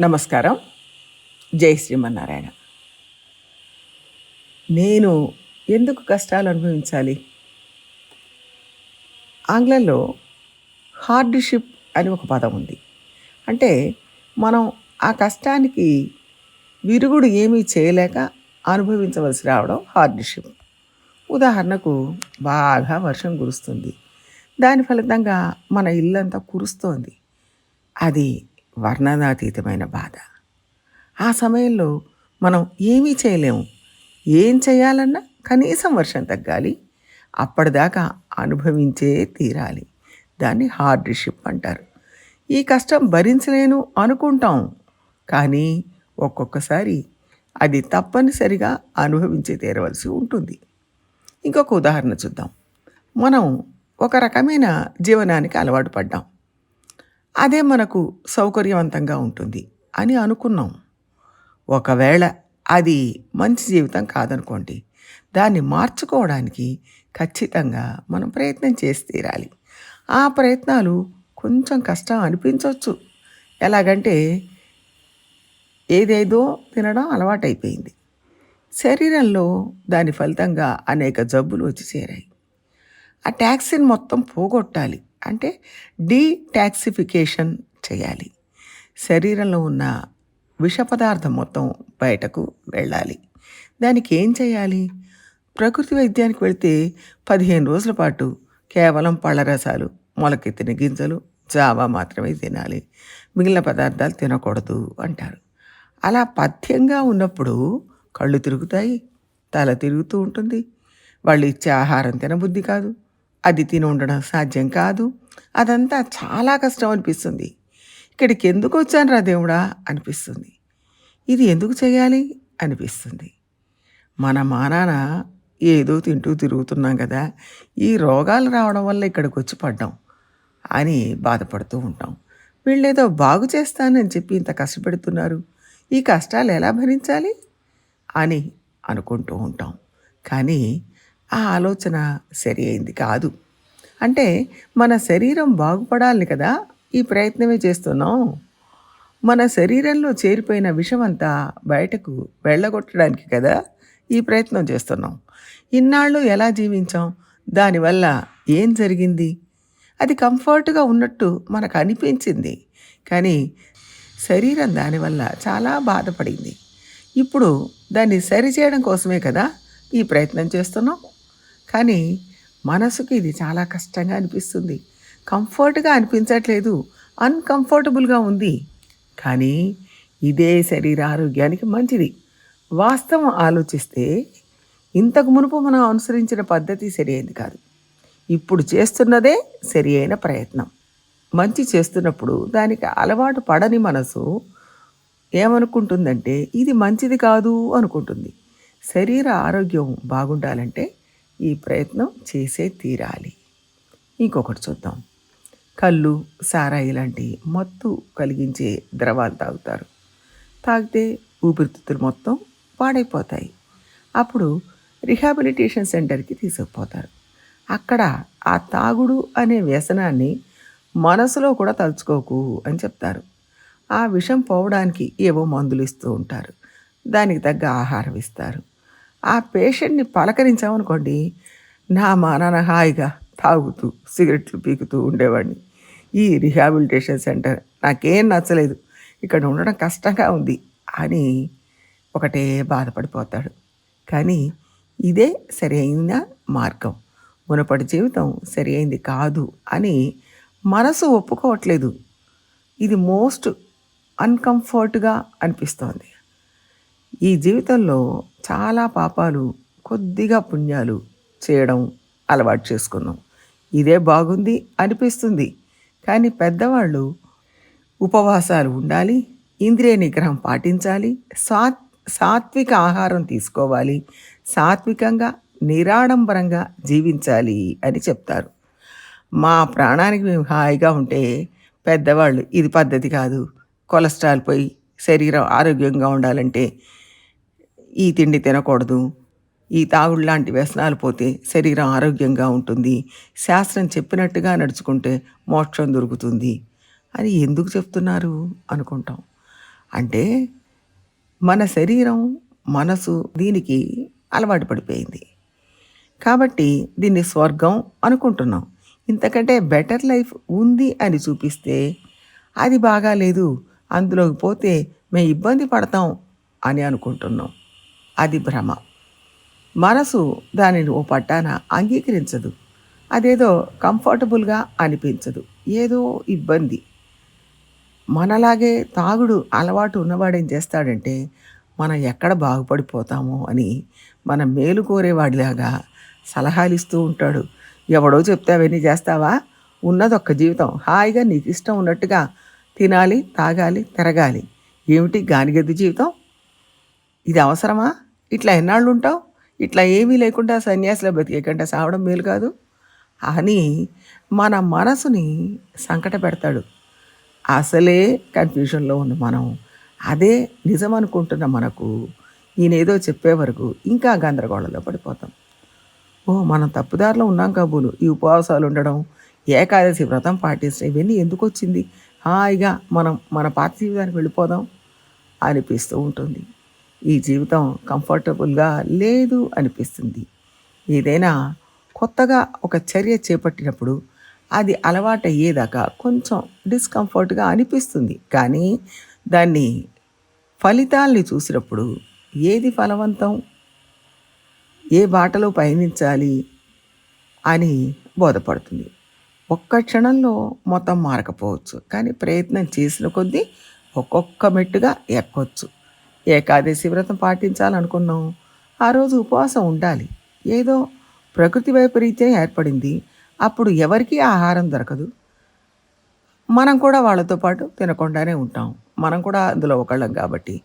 నమస్కారం. జై శ్రీమన్నారాయణ. నేను ఎందుకు కష్టాలు అనుభవించాలి? ఆంగ్లంలో హార్డ్షిప్ అని ఒక పదం ఉంది. అంటే మనం ఆ కష్టానికి విరుగుడు ఏమీ చేయలేక అనుభవించవలసి రావడం హార్డ్షిప్. ఉదాహరణకు బాగా వర్షం కురుస్తుంది. దాని ఫలితంగా మన ఇల్లంతా కురుస్తోంది. అది వర్ణనాతీతమైన బాధ. ఆ సమయంలో మనం ఏమీ చేయలేము. ఏం చేయాలన్నా కనీసం వర్షం తగ్గాలి. అప్పటిదాకా అనుభవించే తీరాలి. దాన్ని హార్డ్షిప్ అంటారు. ఈ కష్టం భరించలేను అనుకుంటాం. కానీ ఒక్కొక్కసారి అది తప్పనిసరిగా అనుభవించి తీరవలసి ఉంటుంది. ఇంకొక ఉదాహరణ చూద్దాం. మనం ఒక రకమైన జీవనానికి అలవాటు పడ్డాం. అదే మనకు సౌకర్యవంతంగా ఉంటుంది అని అనుకున్నాం. ఒకవేళ అది మంచి జీవితం కాదనుకోండి దాన్ని మార్చుకోవడానికి ఖచ్చితంగా మనం ప్రయత్నం చేసి తీరాలి. ఆ ప్రయత్నాలు కొంచెం కష్టం అనిపించవచ్చు. ఎలాగంటే ఏదేదో తినడం అలవాటైపోయింది. శరీరంలో దాని ఫలితంగా అనేక జబ్బులు వచ్చి చేరాయి. ఆ ట్యాక్సీని మొత్తం పోగొట్టాలి. అంటే డీటాక్సిఫికేషన్ చేయాలి. శరీరంలో ఉన్న విష పదార్థం మొత్తం బయటకు వెళ్ళాలి. దానికి ఏం చేయాలి? ప్రకృతి వైద్యానికి వెళితే పదిహేను రోజుల పాటు కేవలం పళ్ళ రసాలు మొలకెత్తిన గింజలు జావా మాత్రమే తినాలి. మిగిలిన పదార్థాలు తినకూడదు అంటారు. అలా పథ్యంగా ఉన్నప్పుడు కళ్ళు తిరుగుతాయి తల తిరుగుతూ ఉంటుంది. వాళ్ళు ఇచ్చే ఆహారం తినబుద్ధి కాదు. అది తిని ఉండడం సాధ్యం కాదు. అదంతా చాలా కష్టం అనిపిస్తుంది. ఇక్కడికి ఎందుకు వచ్చాను రా దేవుడా? అనిపిస్తుంది. ఇది ఎందుకు చేయాలి? అనిపిస్తుంది. మన మానాన ఏదో తింటూ తిరుగుతున్నాం కదా. ఈ రోగాలు రావడం వల్ల ఇక్కడికి వచ్చి పడ్డాం అని బాధపడుతూ ఉంటాం. వీళ్ళేదో బాగు చేస్తానని చెప్పి ఇంత కష్టపెడుతున్నారు. ఈ కష్టాలు ఎలా భరించాలి? అని అనుకుంటూ ఉంటాం. కానీ ఆ ఆలోచన సరి అయింది కాదు. అంటే మన శరీరం బాగుపడాలి కదా ఈ ప్రయత్నమే చేస్తున్నాం. మన శరీరంలో చేరిపోయిన విషమంతా బయటకు వెళ్ళగొట్టడానికి కదా ఈ ప్రయత్నం చేస్తున్నాం. ఇన్నాళ్ళు ఎలా జీవించాం? దానివల్ల ఏం జరిగింది? అది కంఫర్ట్గా ఉన్నట్టు మనకు అనిపించింది. కానీ శరీరం దానివల్ల చాలా బాధపడింది. ఇప్పుడు దాన్ని సరిచేయడం కోసమే కదా ఈ ప్రయత్నం చేస్తున్నాం. కానీ మనసుకు ఇది చాలా కష్టంగా అనిపిస్తుంది. కంఫర్ట్గా అనిపించట్లేదు. అన్కంఫర్టబుల్గా ఉంది. కానీ ఇదే శరీర ఆరోగ్యానికి మంచిది. వాస్తవం ఆలోచిస్తే ఇంతకు మునుపు మనం అనుసరించిన పద్ధతి సరియైంది కాదు. ఇప్పుడు చేస్తున్నదే సరి అయిన ప్రయత్నం. మంచి చేస్తున్నప్పుడు దానికి అలవాటు పడని మనసు ఏమనుకుంటుందంటే ఇది మంచిది కాదు అనుకుంటుంది. శరీర ఆరోగ్యం బాగుండాలంటే ఈ ప్రయత్నం చేసే తీరాలి. ఇంకొకటి చూద్దాం. కళ్ళు సారాయి లాంటి మత్తు కలిగించే ద్రవాలు తాగుతారు. తాగితే ఊపిరితిత్తులు మొత్తం పాడైపోతాయి. అప్పుడు రిహాబిలిటేషన్ సెంటర్కి తీసుకుపోతారు. అక్కడ ఆ తాగుడు అనే వ్యసనాన్ని మనసులో కూడా తలుచుకోకు అని చెప్తారు. ఆ విషం పోవడానికి ఏవో మందులు ఇస్తూ ఉంటారు. దానికి తగ్గ ఆహారం ఇస్తారు. ఆ పేషెంట్ని పలకరించామనుకోండి నా మానాన హాయిగా తాగుతూ సిగరెట్లు పీకుతూ ఉండేవాడిని. ఈ రిహాబిలిటేషన్ సెంటర్ నాకేం నచ్చలేదు. ఇక్కడ ఉండడం కష్టంగా ఉంది అని ఒకటే బాధపడిపోతాడు. కానీ ఇదే సరైన మార్గం. మునపటి జీవితం సరి అయింది కాదు అని మనసు ఒప్పుకోవట్లేదు. ఇది మోస్ట్ అన్కంఫర్ట్గా అనిపిస్తోంది. ఈ జీవితంలో చాలా పాపాలు కొద్దిగా పుణ్యాలు చేయడం అలవాటు చేసుకున్నాం. ఇదే బాగుంది అనిపిస్తుంది. కానీ పెద్దవాళ్ళు ఉపవాసాలు ఉండాలి ఇంద్రియ నిగ్రహం పాటించాలి సాత్ సాత్విక ఆహారం తీసుకోవాలి సాత్వికంగా నిరాడంబరంగా జీవించాలి అని చెప్తారు. మా ప్రాణానికి మేము హాయిగా ఉంటే పెద్దవాళ్ళు ఇది పద్ధతి కాదు. కొలెస్ట్రాల్ పోయి శరీరం ఆరోగ్యంగా ఉండాలంటే ఈ తిండి తినకూడదు. ఈ తాగుడు లాంటి వ్యసనాలు పోతే శరీరం ఆరోగ్యంగా ఉంటుంది. శాస్త్రం చెప్పినట్టుగా నడుచుకుంటే మోక్షం దొరుకుతుంది. అని ఎందుకు చెప్తున్నారు అనుకుంటాం. అంటే మన శరీరం మనసు దీనికి అలవాటు పడిపోయింది. కాబట్టి దీన్ని స్వర్గం అనుకుంటున్నాం. ఇంతకంటే బెటర్ లైఫ్ ఉంది అని చూపిస్తే అది బాగాలేదు. అందులోకి పోతే మేము ఇబ్బంది పడతాం అని అనుకుంటున్నాం. అది భ్రమ. మనసు దానిని ఓ పట్టాన అంగీకరించదు. అదేదో కంఫర్టబుల్గా అనిపించదు. ఏదో ఇబ్బంది. మనలాగే తాగుడు అలవాటు ఉన్నవాడేం చేస్తాడంటే మనం ఎక్కడ బాగుపడిపోతామో అని మన మేలు కోరేవాడిలాగా సలహాలు ఇస్తూ ఉంటాడు. ఎవడో చెప్తే అవన్నీ చేస్తావా? ఉన్నదొక్క జీవితం. హాయిగా నీకు ఇష్టం ఉన్నట్టుగా తినాలి తాగాలి తిరగాలి. ఏమిటి గానిగద్ది జీవితం? ఇది అవసరమా? ఇట్లా ఎన్నాళ్ళు ఉంటావు? ఇట్లా ఏమీ లేకుండా సన్యాసిలో బతికేకంటే సావడం మేలు కాదు. అని మన మనసుని సంకట పెడతాడు. అసలే కన్ఫ్యూషన్లో ఉన్న మనం. అదే నిజం అనుకుంటున్న మనకు ఈయనేదో చెప్పే వరకు ఇంకా గందరగోళంలో పడిపోతాం. ఓ మనం తప్పుదారిలో ఉన్నాం కాబోలు. ఈ ఉపవాసాలు ఉండడం ఏకాదశి వ్రతం పాటించడం ఇవన్నీ ఎందుకు వచ్చింది? హాయిగా మనం మన పాత జీవితానికి వెళ్ళిపోదాం అనిపిస్తూ ఉంటుంది. ఈ జీవితం కంఫర్టబుల్గా లేదు అనిపిస్తుంది. ఏదైనా కొత్తగా ఒక చర్య చేపట్టినప్పుడు అది అలవాటు అయ్యేదాకా కొంచెం డిస్కంఫర్ట్గా అనిపిస్తుంది. కానీ దాన్ని ఫలితాల్ని చూసినప్పుడు ఏది ఫలవంతం? ఏ బాటలో పయనించాలి అని బోధపడుతుంది. ఒక్క క్షణంలో మొత్తం మారకపోవచ్చు. కానీ ప్రయత్నం చేసిన కొద్దీ ఒక్కొక్క మెట్టుగా ఎక్కొచ్చు. ఏకాదశి వ్రతం పాటించాలనుకున్నాం. ఆ రోజు ఉపవాసం ఉండాలి. ఏదో ప్రకృతి వైపరీత్యం ఏర్పడింది. అప్పుడు ఎవరికీ ఆహారం దొరకదు. మనం కూడా వాళ్ళతో పాటు తినకుండానే ఉంటాం. మనం కూడా అందులో ఒకళ్ళం కాబట్టి.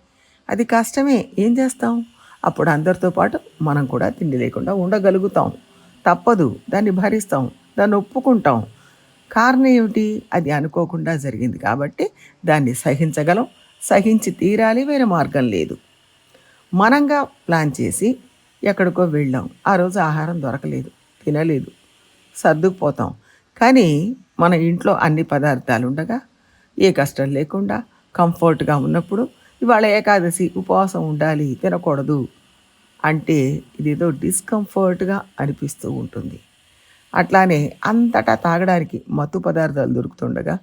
అది కష్టమే. ఏం చేస్తాం? అప్పుడు అందరితో పాటు మనం కూడా తిండి లేకుండా ఉండగలుగుతాం. తప్పదు. దాన్ని భరిస్తాం. దాన్ని ఒప్పుకుంటాం. కారణం ఏమిటి? అది అనుకోకుండా జరిగింది కాబట్టి దాన్ని సహించగలం. సహించి తీరాలి వేరే మార్గం లేదు. మనంగా ప్లాన్ చేసి ఎక్కడికో వెళ్ళాం. ఆ రోజు ఆహారం దొరకలేదు తినలేదు సర్దుకుపోతాం. కానీ మన ఇంట్లో అన్ని పదార్థాలు ఉండగా ఏ కష్టం లేకుండా కంఫర్ట్గా ఉన్నప్పుడు ఇవాళ ఏకాదశి ఉపవాసం ఉండాలి తినకూడదు అంటే ఇదేదో డిస్కంఫర్ట్గా అనిపిస్తూ ఉంటుంది. అట్లానే అంతటా తాగడానికి మత్తు పదార్థాలు దొరుకుతుండగా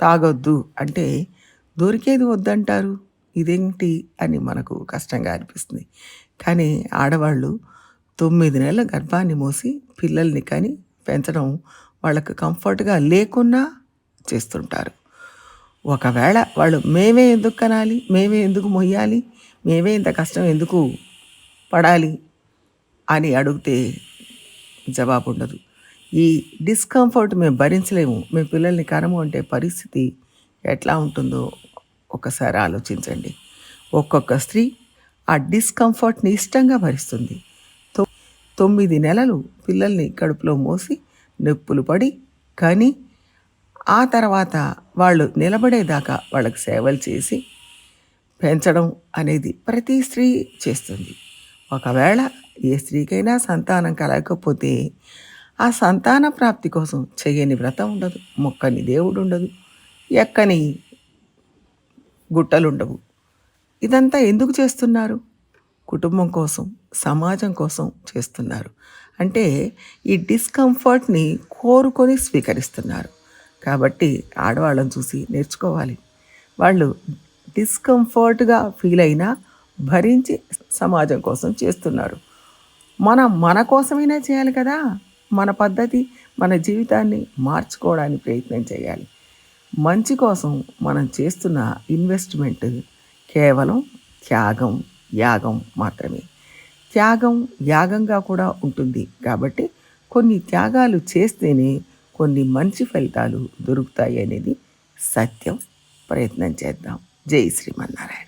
తాగొద్దు అంటే దొరికేది వద్దంటారు? ఇదేంటి? అని మనకు కష్టంగా అనిపిస్తుంది. కానీ ఆడవాళ్ళు తొమ్మిది నెలల గర్భాన్ని మోసి పిల్లల్ని కానీ పెంచడం వాళ్ళకు కంఫర్ట్గా లేకున్నా చేస్తుంటారు. ఒకవేళ వాళ్ళు మేమే ఎందుకు కనాలి? మేమే ఎందుకు మొయ్యాలి? మేమే ఇంత కష్టం ఎందుకు పడాలి? అని అడిగితే జవాబు ఉండదు. ఈ డిస్కంఫర్ట్ మేము భరించలేము. మేము పిల్లల్ని కనము అంటే పరిస్థితి ఎట్లా ఉంటుందో ఒకసారి ఆలోచించండి. ఒక్కొక్క స్త్రీ ఆ డిస్కంఫర్ట్ని ఇష్టంగా భరిస్తుంది. తొమ్మిది నెలలు పిల్లల్ని కడుపులో మోసి నొప్పులు పడి కానీ ఆ తర్వాత వాళ్ళు నిలబడేదాకా వాళ్ళకి సేవలు చేసి పెంచడం అనేది ప్రతి స్త్రీ చేస్తుంది. ఒకవేళ ఏ స్త్రీకైనా సంతానం కలగకపోతే ఆ సంతాన ప్రాప్తి కోసం చేయని వ్రతం ఉండదు మొక్కని దేవుడు ఉండదు. ఎక్కని గుట్టలుండవు. ఇదంతా ఎందుకు చేస్తున్నారు? కుటుంబం కోసం సమాజం కోసం చేస్తున్నారు. అంటే ఈ డిస్కంఫర్ట్ని కోరుకొని స్వీకరిస్తున్నారు. కాబట్టి ఆడవాళ్ళని చూసి నేర్చుకోవాలి. వాళ్ళు డిస్కంఫర్ట్గా ఫీల్ అయినా భరించి సమాజం కోసం చేస్తున్నారు. మనం మన కోసమైనా చేయాలి కదా? మన పద్ధతి మన జీవితాన్ని మార్చుకోవడానికి ప్రయత్నం చేయాలి. మంచి కోసం మనం చేస్తున్న ఇన్వెస్ట్మెంట్ కేవలం త్యాగం యాగం మాత్రమే. త్యాగం యాగంగా కూడా ఉంటుంది. కాబట్టి కొన్ని త్యాగాలు చేస్తేనే కొన్ని మంచి ఫలితాలు దొరుకుతాయి అనేది సత్యం. ప్రయత్నం చేద్దాం. జై శ్రీమన్నారాయణ.